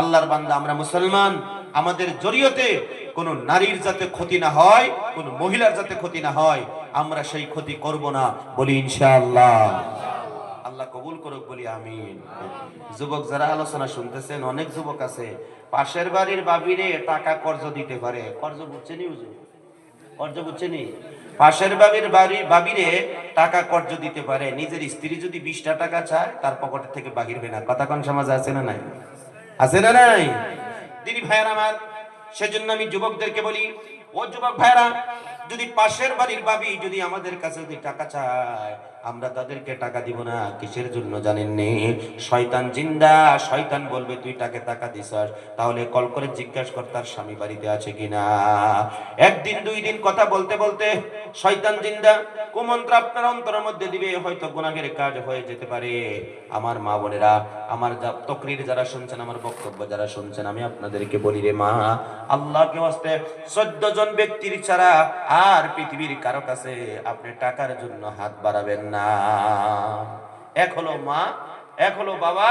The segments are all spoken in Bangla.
আল্লাহর বান্দা, আমরা মুসলমান, আমাদের জরিয়তে কোন নারীর যাতে ক্ষতি না হয়, কোন মহিলার যাতে ক্ষতি না হয়, আমরা সেই ক্ষতি করব না বলি ইনশাআল্লাহ। আল্লাহ কবুল করুক বলি আমিন। যুবক যারা আলোচনা শুনতেছেন, অনেক যুবক আছে, পাশের বাড়ির বাবিরে টাকা কর্জ দিতে পারে। কর্জ বুঝছেনি কর্জ বুঝছেনি পাশের বাবির বাড়ি, বাবিরে টাকা কর্জ দিতে পারে। নিজের স্ত্রী যদি বিশটা টাকা চায়, তার পকেট থেকে বাহির হয় না। কথা কোন সমাজ আছে না নাই? আছে না নাই? দিদি ভাইয়ার আমার। সেজন্য আমি যুবকদেরকে বলি ও যুবক ভাইরা যদি পাশের বাড়ির বাবি যদি আমাদের কাছে যদি টাকা চায়, আমরা তাদেরকে টাকা দিব না, কিসের জন্য জানেন নে শয়তান জিন্দা, শয়তান বলবে, তুই তাকে টাকা তাহলে কল করে জিজ্ঞাসা কর তার স্বামী বাড়িতে আছে কিনা? একদিন, দুই দিন কথা বলতে বলতে, শয়তান জিন্দা, কুমন্ত্র আপনার অন্তরের মধ্যে দিবে, হয়তো গুনাহের কাজ হয়ে যেতে পারে। আমার মা বোনেরা, আমার তকরির যারা শুনছেন, আমার বক্তব্য যারা শুনছেন, আমি আপনাদেরকে বলি রে মা, আল্লাহকে ওয়াস্তে চোদ্দ জন ব্যক্তির ছাড়া আর পৃথিবীর কারও কাছে আপনি টাকার জন্য হাত বাড়াবেন না। এক হলো মা, এক হলো বাবা,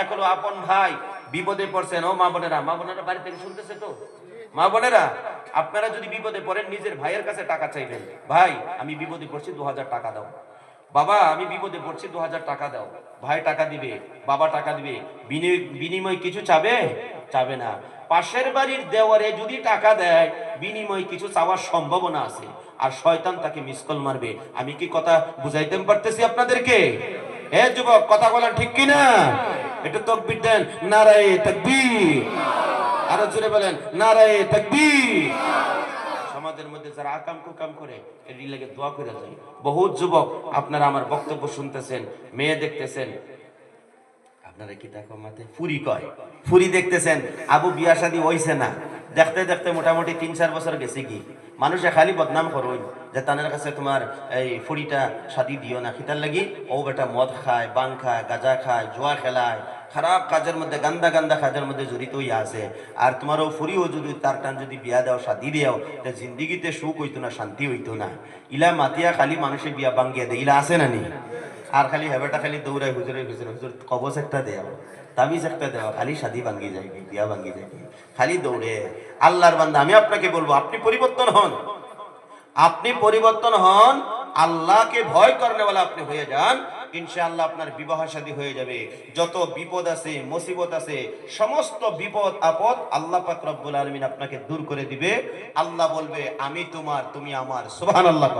এক হলো আপন ভাই। বিপদে পড়ছেন। ও মা বোনেরা মা বোনেরা বাড়ি থেকে শুনতেছে তো? মা বোনেরা, আপনারা যদি বিপদে পড়েন, নিজের ভাইয়ের কাছে টাকা চাইবেন। ভাই, আমি বিপদে পড়ছি দু হাজার টাকা দাও। বাবা, আমি বিপদে পড়ছি দু হাজার টাকা দাও। ভাই টাকা দিবে, বাবা টাকা দিবে। বিনিময় কিছু চাবে? চাবে না। পাশের বাড়ির দেওয়ারে যদি টাকা দেয়, বিনিময় কিছু চাওয়ার সম্ভাবনা আছে। আর শয়তান তাকে মিসকল মারবে। আমি কি কথা বুঝাইতে পারতেছি আপনাদেরকে? হে যুবক, কথা বলেন ঠিক কিনা? একটু তকবির দেন। নারায়ে তাকবীর। আরও জোরে বলেন, নারায়ে তাকবীর। সমাজের মধ্যে যারা আকাম কুকাম করে এর লাগে দোয়া করে যায় বহুত যুবক, আপনারা আমার বক্তব্য শুনতেছেন, মেয়ে দেখতেছেন আপনারা কি দেখো ফুরি কয়? ফুরি দেখতেছেন, আবু বিয়া শাদি হইছে না। দেখতে দেখতে মোটামুটি তিন চার বছর গেছে কি? মানুষে খালি বদনাম করুন, যে তানের কাছে তোমার এই ফুরিটা শাদি দিও না। খিতার লাগি ও বেটা মদ খায় বাং খায়, গাজা খায়, জুয়া খেলায় খারাপ কাজের মধ্যে, গান্দা গান্দা কাজের মধ্যে জড়িত হইয়া আছে। আর তোমারও ফুরিও যদি তার টান যদি বিয়া দাও, শাদি দেও, তা জিন্দিগিতে সুখ হইতো না, শান্তি হইতো না। ইলা মাতিয়া খালি মানুষে বিয়া বাঙ্গিয়া দেয়, ইলা আছে না নি? আর খালি হেবেটা খালি দৌড়ায়, হুজুরে হুজুরে, হুজুর, কবচ একটা দেওয়া তাবিজ একটা দেওয়া খালি শাদি ভাঙ্গি যায় বিয়া ভাঙ্গি যায় খালি দৌড়ে। আল্লাহর বান্দা, আমি আপনাকে বলব, আপনি পরিবর্তন হন। আপনি পরিবর্তন হন, আল্লাহকে ভয় করনেওয়ালা আপনি হয়ে যান ইনশাআল্লাহ আপনার বিবাহ শাদী হয়ে যাবে। যত বিপদ আছে, মুসিবত আছে, সমস্ত বিপদ, আপদ আল্লাহ পাক রব্বুল আলামিন আপনাকে দূর করে দিবে। আল্লাহ বলবে, আমি তোমার, তুমি আমার। সুবহানাল্লাহ